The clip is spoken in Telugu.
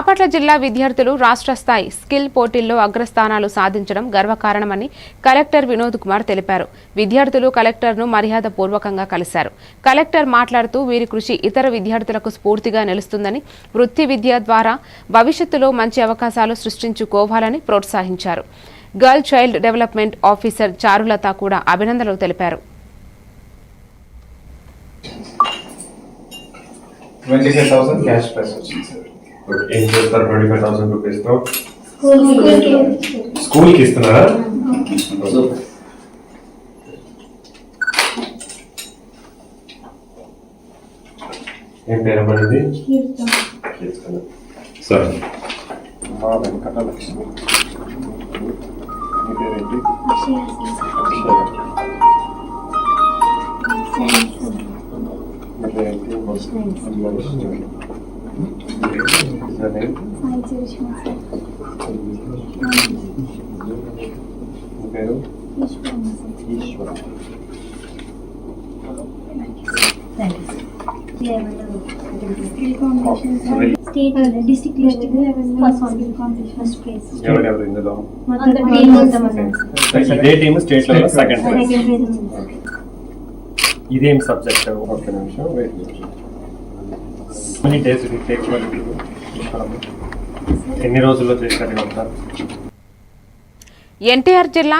బాపట్ల జిల్లా విద్యార్థులు రాష్ట్ర స్థాయి స్కిల్ పోటీల్లో అగ్రస్థానాలు సాధించడం గర్వకారణమని కలెక్టర్ వినోద్ కుమార్ తెలిపారు. విద్యార్థులు కలెక్టర్ను మర్యాద పూర్వకంగా కలిశారు. కలెక్టర్ మాట్లాడుతూ వీరి కృషి ఇతర విద్యార్థులకు స్ఫూర్తిగా నిలుస్తుందని వృత్తి విద్య ద్వారా భవిష్యత్తులో మంచి అవకాశాలు సృష్టించుకోవాలని ప్రోత్సహించారు. Girl child development officer Charulatha కూడా అభినందనలు తెలిపారు. Twenty five thousand cash prize వచ్చింది సార్ ఏం చేస్తారు? ట్వంటీ ఫైవ్ థౌసండ్ రూపీస్తో? స్కూల్కి ఇస్తున్నారా? ఏం పేరు అమ్మది సార్. మా వెంకటలక్ష్మి. పేరేంటి మీ పేరేంటి Your name? మీ పేరు Eshwar state district level first competition first prize ఎవరెవరు ఇందులో మొత్తం టీమ్ మొత్తం అన్నమాట ఇదే team state level second prize second prize ఇదేం సబ్జెక్ట్ ఒక్క నిమిషం వెయిట్ నిమిషం మనీ డేస్ టేక్ ఎన్ని రోజుల్లో చేశారు ఎన్టీఆర్ జిల్లా